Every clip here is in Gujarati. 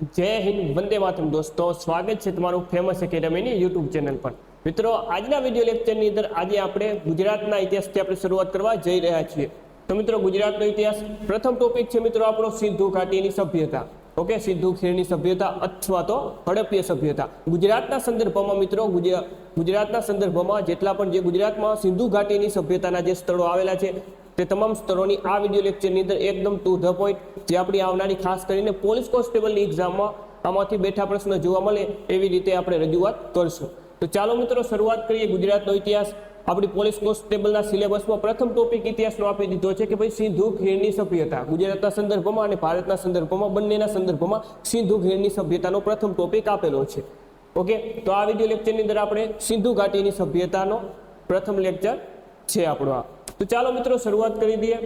જય હિન્દ, વંદે માતરમ દોસ્તો. સ્વાગત છે તમારું ફેમસ એકેડમીની યુટ્યુબ ચેનલ પર. મિત્રો, આજના વીડિયો લેક્ચરની અંદર આજે આપણે ગુજરાતના ઇતિહાસથી આપણે શરૂઆત કરવા જઈ રહ્યા છીએ. તો મિત્રો, ગુજરાતનો ઇતિહાસ પ્રથમ ટોપિક છે મિત્રો આપણો, સિંધુ ઘાટીની સભ્યતા. ઓકે, સિંધુ ખીણની સભ્યતા અથવા તો હડપ્ય સભ્યતા. ગુજરાતના સંદર્ભમાં મિત્રો ગુજરા- ગુજરાતના સંદર્ભમાં જેટલા પણ જે ગુજરાતમાં સિંધુ ઘાટીની સભ્યતાના જે સ્થળો આવેલા છે તે તમામ સ્તરોની આ વીડિયો લેક્ચરની અંદર એકદમ ટુ ધ પોઈન્ટ જે આપણી આવનારી ખાસ કરીને પોલીસ કોન્સ્ટેબલની એક્ઝામમાં આમાંથી બેઠા પ્રશ્ન જોવા મળે એવી રીતે આપણે રજૂઆત કરશું. તો ચાલો મિત્રો શરૂઆત કરીએ ગુજરાતનો ઇતિહાસ. આપણી પોલીસ કોન્સ્ટેબલના સિલેબસમાં પ્રથમ ટોપિક ઇતિહાસનો આપી દીધો છે કે ભાઈ સિંધુ ખીણની સભ્યતા. ગુજરાતના સંદર્ભમાં અને ભારતના સંદર્ભમાં, બંનેના સંદર્ભમાં સિંધુ ખીણની સભ્યતાનો પ્રથમ ટોપિક આપેલો છે. ઓકે તો આ વીડિયો લેક્ચરની અંદર આપણે સિંધુ ઘાટીની સભ્યતાનો પ્રથમ લેક્ચર છે આપણો આ. તો ચાલો મિત્રો, શરૂઆત કરી દઈએ.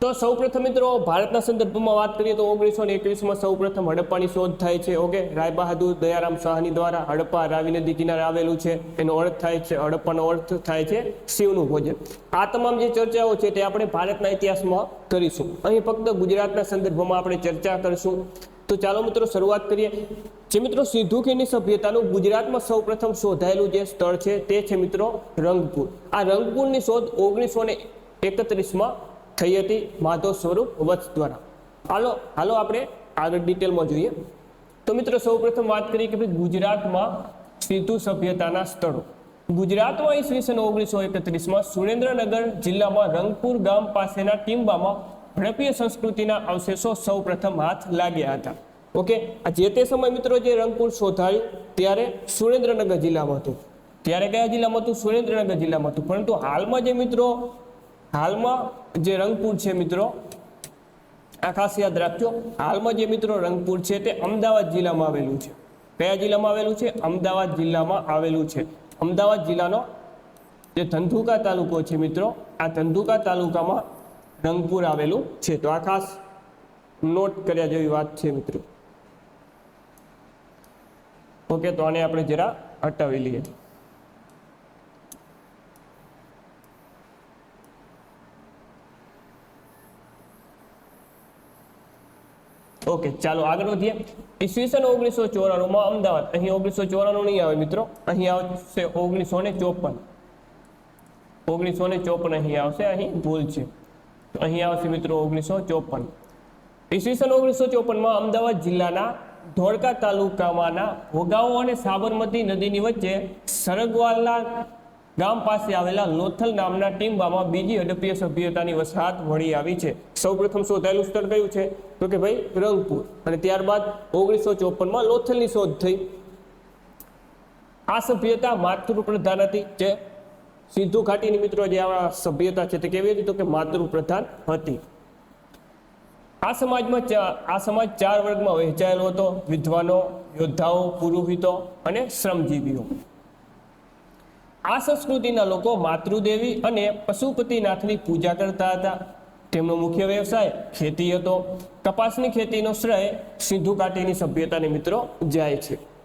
તો સૌપ્રથમ મિત્રો, ભારતના સંદર્ભમાં વાત કરીએ તો ઓગણીસો ને એકવીસમાં સૌપ્રથમ હડપ્પાની શોધ થાય છે, ઓકે? રાય બહાદુર દયારામ શાહની દ્વારા હડપ્પા રાવી નદી કિનારે આવેલું છે. એનો અર્થ થાય છે, હડપ્પાનો અર્થ થાય છે શિવનું ભોજન. આ તમામ જે ચર્ચાઓ છે તે આપણે ભારતના ઇતિહાસમાં કરીશું. અહીં ફક્ત ગુજરાતના સંદર્ભમાં આપણે ચર્ચા કરીશું. તો ચાલો મિત્રો શરૂઆત કરીએ. જે મિત્રો સિંધુ ખીણની સભ્યતાનું ગુજરાતમાં સૌપ્રથમ શોધાયેલું જે સ્થળ છે તે છે મિત્રો રંગપુર. આ રંગપુરની શોધ ઓગણીસો ને એકત્રીસમાં થઈ હતી માધવ સ્વરૂપ વત્સ દ્વારા. હાલો હાલો આપણે આગળ ડિટેલમાં જોઈએ. તો મિત્રો સૌપ્રથમ વાત કરીએ કે ભાઈ ગુજરાતમાં સિંધુ સભ્યતાના સ્થળો. ગુજરાતમાં ઈસવીસન ઓગણીસો એકત્રીસમાં સુરેન્દ્રનગર જિલ્લામાં રંગપુર ગામ પાસેના ટીમ્બામાં હડપ્પીય સંસ્કૃતિના અવશેષો સૌપ્રથમ હાથ લાગ્યા હતા. ઓકે, આ જે તે સમય મિત્રો જે રંગપુર શોધાયું ત્યારે સુરેન્દ્રનગર જિલ્લામાં હતું. ત્યારે કયા જિલ્લામાં હતું? સુરેન્દ્રનગર જિલ્લામાં હતું. પરંતુ હાલમાં જે મિત્રો, હાલમાં જે રંગપુર છે મિત્રો, આ ખાસ યાદ રાખજો, હાલમાં જે મિત્રો રંગપુર છે તે અમદાવાદ જિલ્લામાં આવેલું છે. કયા જિલ્લામાં આવેલું છે? અમદાવાદ જિલ્લામાં આવેલું છે. અમદાવાદ જિલ્લાનો જે ધંધુકા તાલુકો છે મિત્રો, આ ધંધુકા તાલુકામાં રંગપુર આવેલું છે. તો આ ખાસ નોટ કર્યા જેવી વાત છે મિત્રો. ઓકે, તો આને આપણે જરા હટાવી લઈએ. ઓકે, ચાલો આગળ વધીએ. ઈસવીસન ઓગણીસો ચોરાણુંમાં અમદાવાદ. અહીં ઓગણીસો ચોરાણું નહીં આવે મિત્રો. અહીં આવશે ઓગણીસો ને ચોપન. ઓગણીસો ને ચોપન અહીં આવશે. અહીં ભૂલ છે. તો અહીં આવશે મિત્રો ઓગણીસો ચોપન. ઈસવીસન ઓગણીસો ચોપનમાં અમદાવાદ જિલ્લાના ધોળકા તાલુકામાંના ભોગાવો અને સાબરમતી નદીની વચ્ચે સરગવાલના ગામ પાસે આવેલા લોથલ નામના ટીમ્બામાં બીજી હડપ્પીય સભ્યતાની વસાહત મળી આવી છે. સૌપ્રથમ શોધાયેલું સ્થળ કયું છે? તો કે ભાઈ રંગપુર. અને ત્યારબાદ ઓગણીસો ચોપનમાં લોથલની શોધ થઈ. આ સભ્યતા માતૃ પ્રધાન હતી જે સિંધુ ઘાટીની મિત્રો જે આ સભ્યતા છે તે કેવી હતી તો કે માતૃ પ્રધાન હતી. આ સમાજમાં આ સમાજ ચાર વર્ગમાં વહેંચાયેલો હતો. વિદ્વાનો, યોદ્ધાઓ, પુરોહિતો અને શ્રમજીવીઓ. આ સંસ્કૃતિના લોકો માતૃદેવી અને પશુપતિનાથની પૂજા કરતા હતા. તેમનો મુખ્ય વ્યવસાય ખેતી હતો. કપાસની ખેતીનો શ્રેય સિંધુ ઘાટીની સભ્યતાને મિત્રો જાય છે.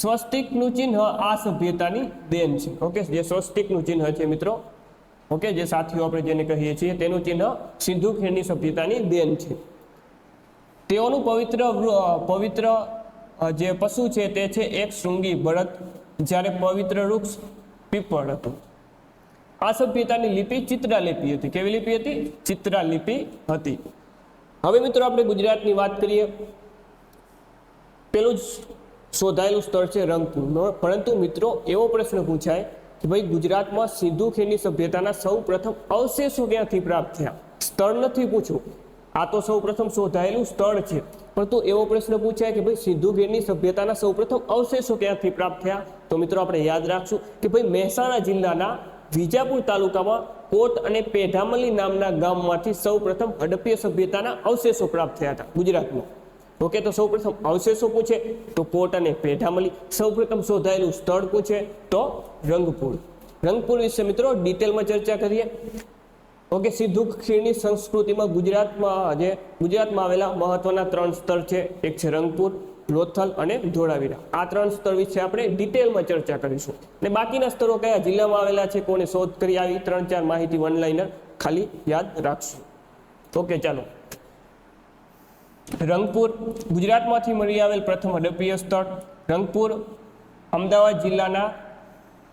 સ્વસ્તિકનું ચિહ્ન આ સભ્યતાની દેન છે. ઓકે જે સ્વસ્તિકનું ચિહ્ન છે મિત્રો. ઓકે જે સાથીઓ આપણે જેને કહીએ છીએ, તેનું ચિહ્ન સિંધુ ખીણની સભ્યતાની દેન છે. તેઓનું પવિત્ર પવિત્ર જે પશુ છે તે છે એક શૃંગી બળદ, જ્યારે પવિત્ર વૃક્ષ પીપળ હતું. આ સભ્યતાની લિપિ ચિત્રાલિપિ હતી. કેવી લિપિ હતી? ચિત્રાલિપિ હતી. હવે મિત્રો આપણે ગુજરાતની વાત કરીએ. પેલું જ શોધાયેલું સ્થળ છે રંગપુરનો. પરંતુ મિત્રો, એવો પ્રશ્ન પૂછાય કે ભાઈ, ગુજરાતમાં સિંધુ ખીણની સભ્યતાના સૌ પ્રથમ અવશેષો ક્યાંથી પ્રાપ્ત થયા? સ્થળ નથી પૂછવું. આ તો સૌ પ્રથમ શોધાયેલું સ્થળ છે. પરંતુ એવો પ્રશ્ન પૂછાય કે ભાઈ, સિંધુ ખીણની સભ્યતાના સૌ પ્રથમ અવશેષો ક્યાંથી પ્રાપ્ત થયા? તો મિત્રો, આપણે યાદ રાખશું કે ભાઈ, મહેસાણા જિલ્લાના વિજાપુર તાલુકામાં કોટ અને પેઢામલી નામના ગામમાંથી સૌ પ્રથમ હડપ્પીય સભ્યતાના અવશેષો પ્રાપ્ત થયા હતા ગુજરાતમાં. ઓકે, તો સૌપ્રથમ અવશેષો પૂછે તો કોટ અને પેઢામલી. સૌપ્રથમ શોધાયેલું સ્થળ પૂછે તો રંગપુર. રંગપુર વિશે મિત્રો ડિટેલમાં ચર્ચા કરીએ. ઓકે સિંધુ ખીણની સંસ્કૃતિમાં ગુજરાતમાં જે ગુજરાતમાં આવેલા મહત્વના ત્રણ સ્થળ છે. એક છે રંગપુર, લોથલ અને ધોળાવીરા. આ ત્રણ સ્થળ વિશે આપણે ડિટેલમાં ચર્ચા કરીશું. અને બાકીના સ્થળો કયા જિલ્લામાં આવેલા છે? કોને શોધ કરી આવી? ત્રણ ચાર માહિતી વન લાઈનર ખાલી યાદ રાખશું. ઓકે, ચાલો. રંગપુર, ગુજરાતમાંથી મળી આવેલ પ્રથમ હડપ્પીય સ્થળ રંગપુર, અમદાવાદ જિલ્લાના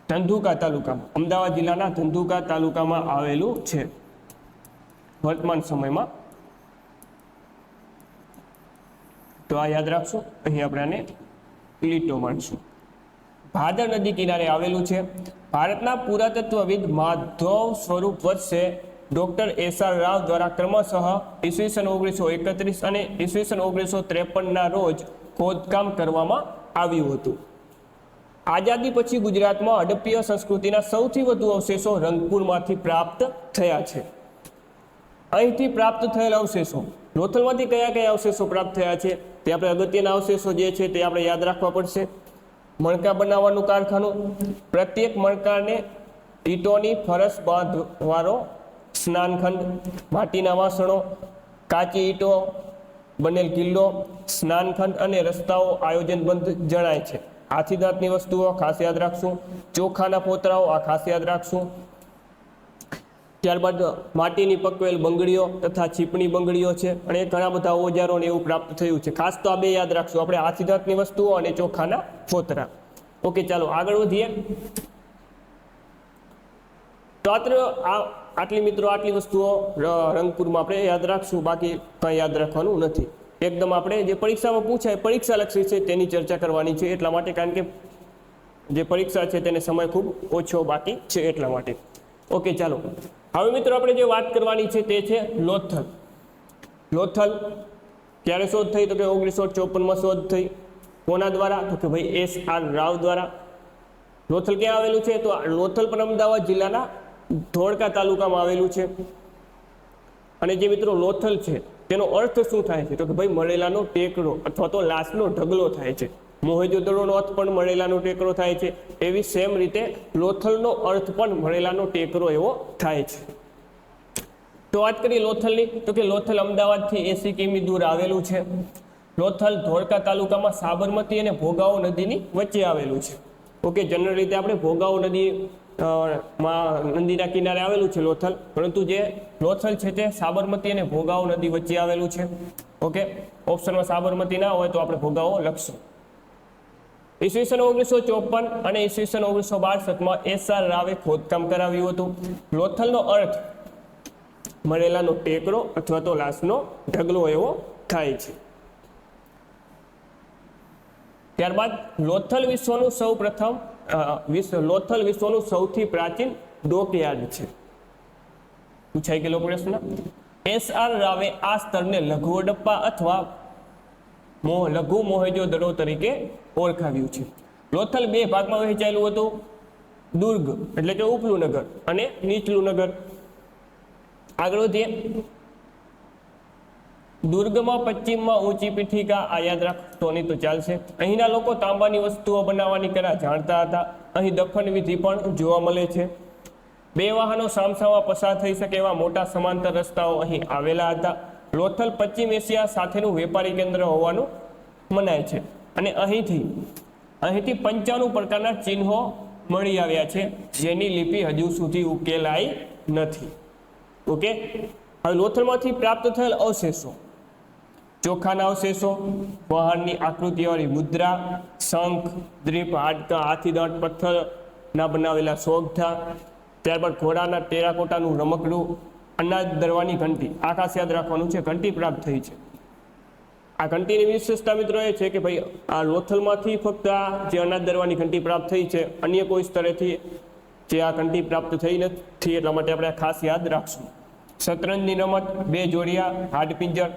ધંધુકા તાલુકામાં, અમદાવાદ જિલ્લાના ધંધુકા તાલુકામાં આવેલું છે. વર્તમાન સમયમાં. તો આ યાદ રાખશો, અહીં આપણે આને લીટો માનશું ભાદર નદી કિનારે આવેલું છે. ભારતના પુરાતત્વવિદ માધવ સ્વરૂપ વર્ષે ડોક્ટર એસ આર રાવ દ્વારા ક્રમશઃ ઈસવીસન ઓગણીસો એકત્રીસ અને ઈસવીસન ઓગણીસો ત્રેપનના રોજ ખોદકામ કરવામાં આવ્યું હતું. આઝાદી પછી ગુજરાતમાં હડપ્પીય સંસ્કૃતિના સૌથી વધુ અવશેષો રંગપુરમાંથી પ્રાપ્ત થયા છે. અહીંથી પ્રાપ્ત થયેલ અવશેષો. લોથલમાંથી કયા કયા અવશેષો પ્રાપ્ત થયા છે? તે આપણે અગત્યના અવશેષો જે છે તે આપણે યાદ રાખવા પડશે. મણકા બનાવવાનું કારખાનું. પ્રત્યેક મણકાને ઈંટોની ફરસ બાંધવાનો સ્નાનખંડ, માટીના વાસણો, કાચી ઈંટો, બનેલ કિલ્લો, સ્નાનખંડ અને રસ્તાઓ આયોજનબંધ જણાય છે. હાથી દાંતની વસ્તુઓ ખાસ યાદ રાખશું. ચોખાના પોતરાઓ આ ખાસ યાદ રાખશું. ત્યારબાદ માટીની પકવેલ બંગડીઓ તથા છીપણી બંગડીઓ છે અને ઘણા બધા ઓજારોને એવું પ્રાપ્ત થયું છે. ખાસ તો આ બે યાદ રાખશું. આપણે હાથી દાંતની વસ્તુઓ અને ચોખાના ફોતરા ઓકે, ચાલો આગળ વધીએ. તો આ આટલી મિત્રો આટલી વસ્તુઓ રંગપુરમાં આપણે યાદ રાખશું, બાકી કંઈ યાદ રાખવાનું નથી. એકદમ આપણે જે પરીક્ષામાં પૂછાય, પરીક્ષા લક્ષી છે તેની ચર્ચા કરવાની છે એટલા માટે, કારણ કે જે પરીક્ષા છે તેને સમય ખૂબ ઓછો બાકી છે એટલા માટે. ઓકે, ચાલો. હવે મિત્રો આપણે જે વાત કરવાની છે તે છે લોથલ. લોથલ ક્યારે શોધ થઈ? તો કે ઓગણીસો ચોપનમાં શોધ થઈ. કોના દ્વારા? તો કે ભાઈ એસ આર રાવ દ્વારા. લોથલ ક્યાં આવેલું છે? તો લોથલ પણ અમદાવાદ જિલ્લાના ધોળકા તાલુકામાં આવેલું છે. અને જે મિત્રો લોથલ છે, તેનો અર્થ શું થાય છે? તો કે ભાઈ મળેલાનો ટેકરો અથવા તો લાશનો ઢગલો થાય છે. મોહેજોદડોનો અર્થ પણ મળેલાનો ટેકરો થાય છે. એવી સેમ રીતે લોથલનો અર્થ પણ મળેલાનો ટેકરો એવો થાય છે. તો વાત કરીએ લોથલની. તો કે લોથલ અમદાવાદથી એસી કિમી દૂર આવેલું છે. લોથલ ધોળકા તાલુકામાં સાબરમતી અને ભોગાવો નદીની વચ્ચે આવેલું છે. ઓકે જનરલ રીતે આપણે ભોગાવો નદી માં, નદીના કિનારે આવેલું છે લોથલ. પરંતુ જે લોથલ છે તે સાબરમતી અને ભોગાવો નદી વચ્ચે આવેલું છે. ઓકે? ઓપ્શનમાં સાબરમતી ના હોય તો આપણે ભોગાવો લખશું. ઈસવીસન ઓગણીસો ચોપન અને ઈસવીસન ઓગણીસો બાસઠમાં એસ આર રાવે ખોદકામ કરાવ્યું હતું. લોથલનો અર્થ મળેલાનો ટેકરો અથવા તો લાશનો ઢગલો એવો થાય છે. ત્યારબાદ લોથલ વિશ્વનું સૌ પ્રથમ વિશ્વ, લોથલ વિશ્વનું સૌથી પ્રાચીન ડોકયાર્ડ છે. પૂછાઈ ગયેલો પ્રશ્ન? એસ આર રાવે આ સ્તરને લઘુ હડપ્પા અથવા મોહ લઘુ મોહેજો દડો તરીકે ઓળખાવ્યું છે. લોથલ બે ભાગમાં વહેંચાયેલું હતું. દુર્ગ, એટલે કે ઉપલું નગર અને નીચલું નગર. આગળ વધીએ. દુર્ગમાં, પશ્ચિમમાં ઊંચી પીઠિકા, આ યાદ રાખતો નહીં તો ચાલશે. અહીંના લોકો તાંબાની વસ્તુઓ બનાવવાની કરા જાણતા હતા. અહીં દફન વિધિ પણ જોવા મળે છે. બે વાહનો સામસામા પસાર થઈ શકે એવા મોટા સમાંતર રસ્તાઓ અહીં આવેલા હતા. લોથલ પશ્ચિમ એશિયા સાથેનું વેપારી કેન્દ્ર હોવાનું મનાય છે. અને અહીંથી અહીંથી પંચાણું પ્રકારના ચિહ્નો મળી આવ્યા છે, જેની લિપિ હજુ સુધી ઉકેલાઈ નથી. ઓકે? હવે લોથલમાંથી પ્રાપ્ત થયેલ અવશેષો. ચોખાના અવશેષો વહાણની આકૃતિવાળી મુદ્રા, શંખ દ્વીપ હાડકા હાથીદાંત પથ્થરના બનાવેલા સોગઠા, ત્યારબાદ ઘોડાના ટેરાકોટાનું રમકડું, અનાજ દરવાની ઘંટી. આ ખાસ યાદ રાખવાનું છે, ઘંટી પ્રાપ્ત થઈ છે. આ ઘંટીની વિશેષતા મિત્રો એ છે કે ભાઈ, આ લોથલમાંથી ફક્ત આ જે અનાજ દરવાની ઘંટી પ્રાપ્ત થઈ છે, અન્ય કોઈ સ્તરેથી જે આ ઘંટી પ્રાપ્ત થઈ નથી, એટલા માટે આપણે ખાસ યાદ રાખશું. શતરંજની રમત, બે જોડિયા, હાડપિંજર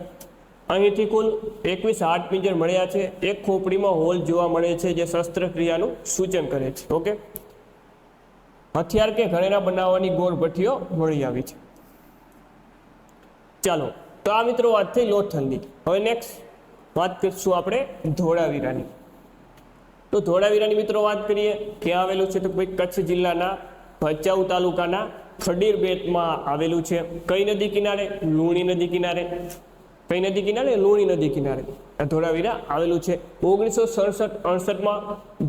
અહીંથી કુલ એકવીસ હાડપિંજર મળ્યા છે. એક ખોપડીમાં હોલ જોવા મળે છે જે શસ્ત્રક્રિયાનું સૂચન કરે છે. ઓકે? હથિયાર કે ઘરેણા બનાવવાની ગોળ ભઠ્ઠીઓ મળી આવી છે. ચાલો, તો આ મિત્રો વાત થઈ લોથલની. હવે નેક્સ્ટ વાત કરીશું આપણે ધોળાવીરાની. તો ધોળાવીરાની મિત્રો વાત કરીએ, ક્યાં આવેલું છે? તો ભાઈ કચ્છ જિલ્લાના ભચાઉ તાલુકાના ખડીર બેટમાં આવેલું છે. કઈ નદી કિનારે? લુણી નદી કિનારે. કઈ નદી કિનારે? લુણી નદી કિનારે. ધોળાવીરા આવેલું છે. ઓગણીસો સડસઠ અડસઠમાં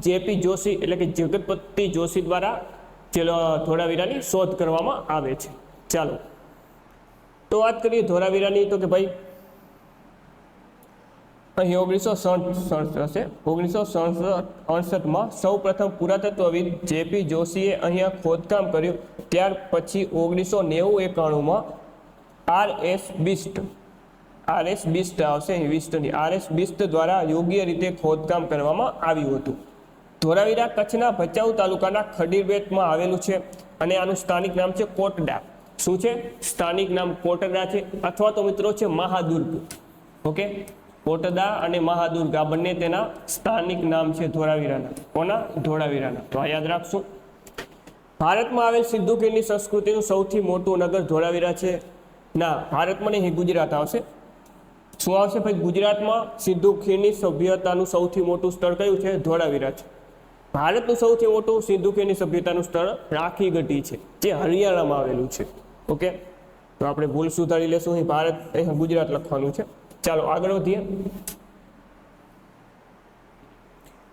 જેપી જોશી એટલે કે જગતપતિ જોશી દ્વારા ધોળાવીરાની શોધ કરવામાં આવે છે. ચાલો. તો વાત કરીએ ધોળાવીરાની તો કે ભાઈ, અહીં ઓગણીસો સડસઠ હશે. ઓગણીસો સડસઠ અડસઠમાં સૌ પ્રથમ પુરાતત્વવિદ જેપી જોશીએ અહીંયા ખોદકામ કર્યું. ત્યાર પછી ઓગણીસો નેવું એકાણુંમાં R S Bisht R S Bisht આવશે વિસ્ટની આરએસ બિસ્ટ દ્વારા યોગ્ય રીતે ખોદકામ કરવામાં આવ્યું હતું. ધોરાવીરા કચ્છના ભચાઉ તાલુકાના ખડીરબેટમાં આવેલું છે અને આનું સ્થાનિક નામ છે કોટડા. શું છે? સ્થાનિક નામ કોટડા છે અથવા તો મિત્રો છે મહાદુર્ગ. ઓકે? કોટડા અને મહાદુર્ગ આ બંને તેના સ્થાનિક નામ છે ધોરાવીરાના. કોના? ધોળાવીરાના તો આ યાદ રાખશું. ભારતમાં આવેલ સિંધુ ખીણની સંસ્કૃતિનું સૌથી મોટું નગર ધોળાવીરા છે. ના, ભારતમાં નહીં, ગુજરાત આવશે. શું આવશે ભાઈ ગુજરાતમાં? સિંધુ ખીણની સભ્યતાનું સૌથી મોટું સ્થળ કયું છે? ધોળાવીરા છે. ભારતનું સૌથી મોટું સિંધુ ખીણની સભ્યતાનું સ્થળ રાખી ગઢી છે, જે હરિયાણામાં આવેલું છે. ઓકે? તો આપણે ભૂલ સુધારી લેશું, અહીં ભારત, અહીં ગુજરાત લખવાનું છે. ચાલો, આગળ વધીએ.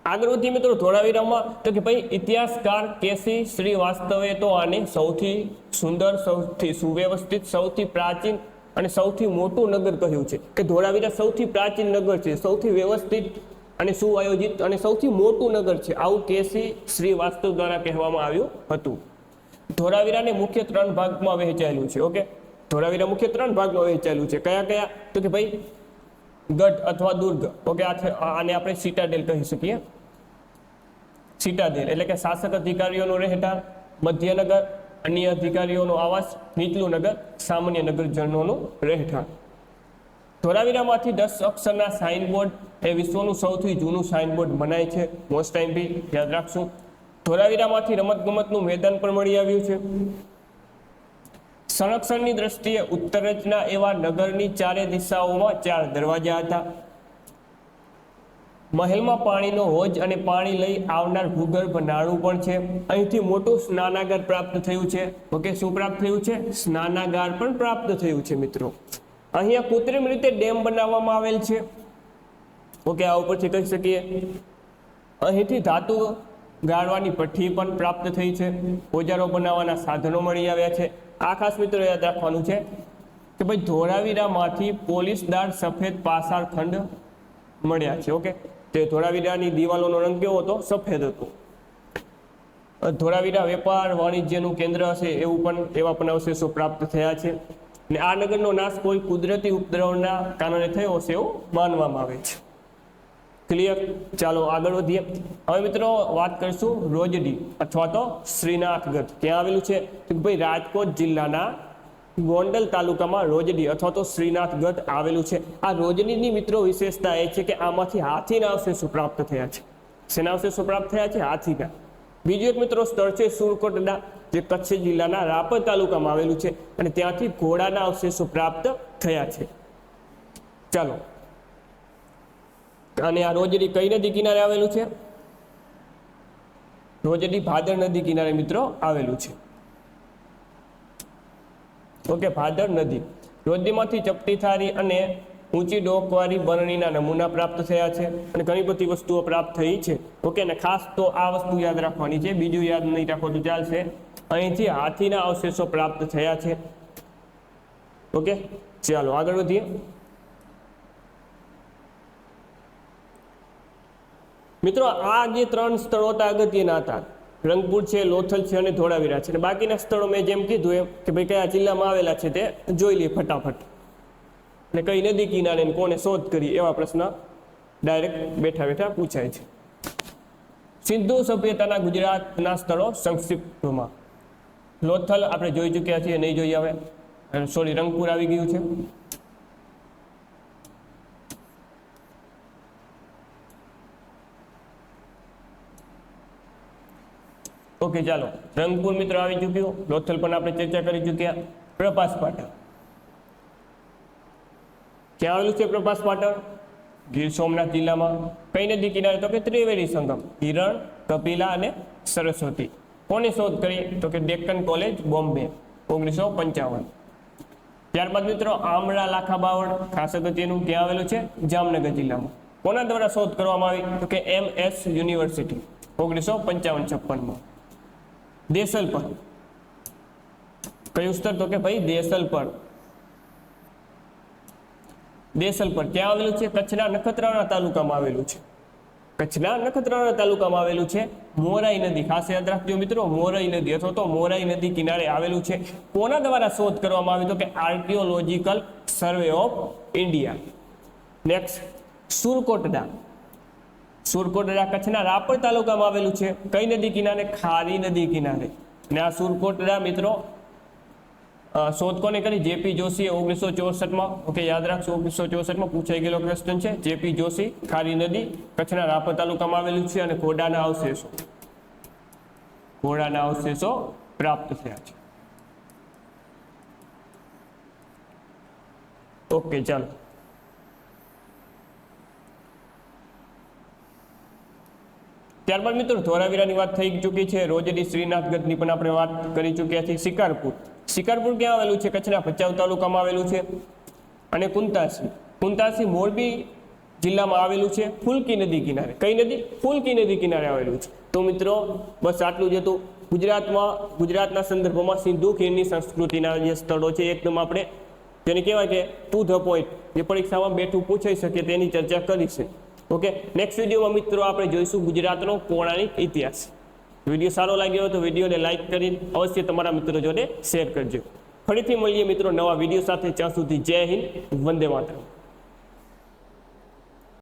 આગળ વધીએ મિત્રો ધોળાવીરામાં. તો કે ભાઈ, ઇતિહાસકાર કેસી શ્રીવાસ્તવે તો આને સૌથી સુંદર, સૌથી સુવ્યવસ્થિત, સૌથી પ્રાચીન અને સૌથી મોટું નગર કહ્યું છે કે ધોળાવીરા સૌથી પ્રાચીન નગર છે, સૌથી વ્યવસ્થિત અને સુઆયોજિત અને સૌથી મોટું નગર છે. આવું કેસી શ્રીવાસ્તવ દ્વારા કહેવામાં આવ્યું હતું. ધોળાવીરાને મુખ્ય ત્રણ ભાગમાં વહેંચાયેલું છે, ઓકે? ધોળાવીરા મુખ્ય ત્રણ ભાગમાં વહેંચાયેલું છે. કયા કયા? તો કે ભાઈ, ગઢ અથવા દુર્ગ, ઓકે? આને આપણે સિટાડેલ કહી શકીએ. સિટાડેલ એટલે કે શાસક અધિકારીઓનું રહેઠાણ, મધ્યનગર અન્ય અધિકારીઓનો આવાસ નીચલું નગર, સામાન્ય નગરજનોનું રહેઠાણ. ધોળાવીરામાંથી દસ અક્ષરના સાઇનબોર્ડ એ વિશ્વનું સૌથી જૂનું સાઇનબોર્ડ મનાય છે. મોસ્ટ ટાઈમ બી યાદ રાખશું. ધોળાવીરામાંથી રમતગમતનું મેદાન પણ મળી આવ્યું છે. સંરક્ષણની દ્રષ્ટિએ ઉત્તર રચના એવા નગરની ચારે દિશાઓમાં ચાર દરવાજા હતા. મહેલમાં પાણીનો હોજ અને પાણી લઈ આવનાર ભૂગર્ભ નાળું પણ છે. અહીંથી મોટું સ્નાનાગાર પ્રાપ્ત થયું છે. ઓકે, શું પ્રાપ્ત થયું છે? સ્નાનાગાર પણ પ્રાપ્ત થયું છે, મિત્રો. અહીંયા કૃત્રિમ રીતે ડેમ બનાવવામાં આવેલ છે. ઓકે, આ ઉપરથી કહી શકીએ. અહીંથી ધાતુ ગાળવાની ભઠ્ઠી પણ પ્રાપ્ત થઈ છે. ઓજારો બનાવવાના સાધનો મળી આવ્યા છે. આ ખાસ મિત્રો યાદ રાખવાનું છે કે ભાઈ ધોળાવીરામાંથી પોલીસદાર સફેદ પાસાર ખંડ મળ્યા છે, ઓકે? તે ધોળાવીરાની દિવાલોનો રંગ કેવો હતો? સફેદ હતો. ધોળાવીરા વેપાર, વાણિજ્યનું કેન્દ્ર હશે એવું પણ એવા પણ અવશેષો પ્રાપ્ત થયા છે. અને આ નગરનો નાશ કોઈ કુદરતી ઉપદ્રવના કારણે થયો હશે એવું માનવામાં આવે છે. ક્લિયર ચાલો આગળ વધીએ. હવે મિત્રો વાત કરીશું રોજડી, અથવા તો શ્રીનાથગઢ. ક્યાં આવેલું છે? કે ભાઈ રાજકોટ જિલ્લાના ગોંડલ તાલુકામાં રોજડી અથવા તો શ્રીનાથ ગઢ આવેલું છે. આ રોજડીની મિત્રો વિશેષતા એ છે કે આમાંથી હાથીના અવશેષો પ્રાપ્ત થયા છે. શેના અવશેષો પ્રાપ્ત થયા છે? હાથીના. બીજું એક મિત્રો સ્થળ છે સુરકોટડા જે કચ્છ જિલ્લાના રાપર તાલુકામાં આવેલું છે અને ત્યાંથી ઘોડાના અવશેષો પ્રાપ્ત થયા છે. ચાલો. અને આ રોજડી કઈ નદી કિનારે આવેલું છે? રોજડી ભાદર નદી કિનારે મિત્રો આવેલું છે. ઓકે ભાદર નદી. રોદીમાંથી ચપટી થારી અને ઊંચી ડોકવાળી બરણીના નમૂના પ્રાપ્ત થયા છે અને ઘણી બધી વસ્તુઓ પ્રાપ્ત થઈ છે. ઓકે, ને ખાસ તો આ વસ્તુ યાદ રાખવાની છે. બીજું યાદ નહીં રાખો તો ચાલશે. અહીંથી હાથીના અવશેષો પ્રાપ્ત થયા છે. ઓકે, ચાલો આગળ વધીએ. મિત્રો, આ જે ત્રણ સ્થળો હતા અગત્યના હતા. રંગપુર છે, લોથલ છે અને ધોળાવીરા છે. અને બાકીના સ્થળો મેં જેમ કીધું એમ કે ભાઈ કયા જિલ્લામાં આવેલા છે તે જોઈ લઈએ ફટાફટ. અને કઈ નદી કિનારે કોને શોધ કરી એવા પ્રશ્ન ડાયરેક્ટ બેઠા બેઠા પૂછાય છે. સિંધુ સભ્યતાના ગુજરાતના સ્થળો સંક્ષિપ્તમાં. લોથલ આપણે જોઈ ચૂક્યા છીએ, નહીં જોઈ હવે સોરી રંગપુર આવી ગયું છે. ઓકે, ચાલો. રંગપુર મિત્રો આવી ચૂક્યું. લોથલ પણ આપણે ચર્ચા કરી ચૂક્યા. પ્રભાસ પાટણ. ક્યાં આવેલું છે પ્રભાસ પાટણ? ગીર સોમનાથ જિલ્લામાં. કઈ નદી કિનારે? તો કે ત્રિવેણી સંગમ. હિરણ કપિલા અને સરસ્વતી. કોને શોધ કરી? તો કે ડેક્કન કોલેજ, બોમ્બે. ઓગણીસો પંચાવન. ત્યારબાદ મિત્રો, આમળા લાખા બાવળ, ખાસ અગત્યનું ક્યાં આવેલું છે? જામનગર જિલ્લામાં. કોના દ્વારા શોધ કરવામાં આવી? તો કે એમ એસ યુનિવર્સિટી. ઓગણીસો પંચાવન છપ્પનમાં. દેસલ પર. કયું સ્તર તો કે ભાઈ દેસલ પર. દેસલપર ક્યાં આવેલું છે? કચ્છના નખત્રાણા તાલુકામાં આવેલું છે. કચ્છના નખત્રાણા તાલુકામાં આવેલું છે મોરાઈ નદી. ખાસ યાદ રાખજો મિત્રો, મોરાઈ નદી અથવા તો મોરાઈ નદી કિનારે આવેલું છે. કોના દ્વારા શોધ કરવામાં આવી તો કે archaeological survey of India. Next Surkotada Surkotada કચ્છના રાપર તાલુકામાં આવેલું છે. કઈ નદી કિનારે? ખારી નદી કિનારે. ને આ સુરકોટડા મિત્રો શોધ કોને કરી જેપી જોશી ઓગણીસો ચોસઠમાં, ઓકે, યાદ રાખશો ઓગણીસો ચોસઠમાં પૂછાઈ ગયેલો ક્વેશ્ચન છે. જેપી જોશી, ખારી નદી કચ્છના રાપર તાલુકામાં આવેલું છે અને ઘોડાના અવશેષો. ઘોડાના અવશેષો પ્રાપ્ત થયા છે. ઓકે, ચાલો. ત્યારબાદ મિત્રો ધોરાવીરાની વાત થઈ ચૂકી છે. રોજડી શ્રીનાથગઢની પણ આપણે વાત કરી ચૂક્યા છીએ શિકારપુર. શિકારપુર ક્યાં આવેલું છે? કચ્છના ભચાઉ તાલુકામાં આવેલું છે. અને કુંતાસી. કુંતાસી મોરબી જિલ્લામાં આવેલું છે ફુલકી નદી કિનારે. કઈ નદી? ફુલકી નદી કિનારે આવેલું છે. તો મિત્રો, બસ આટલું જ હતું. ગુજરાતમાં, ગુજરાતના સંદર્ભમાં સિંધુ ખીણની સંસ્કૃતિના જે સ્થળો છે, એકદમ આપણે જેને કહેવાય કે ટુ ધ પોઈન્ટ જે પરીક્ષામાં બેઠું પૂછાઈ શકે તેની ચર્ચા કરી છે. ઓકે નેક્સ્ટ વિડીયોમાં મિત્રો આપણે જોઈશું ગુજરાતનો પૌરાણિક ઇતિહાસ. વીડિયો સારો લાગ્યો તો વિડીયોને લાઈક કરી અવશ્ય તમારા મિત્રો જોડે શેર કરજો. ફરીથી મળીએ મિત્રો નવા વીડિયો સાથે ત્યાં સુધી જય હિન્દ, વંદે માતરમ.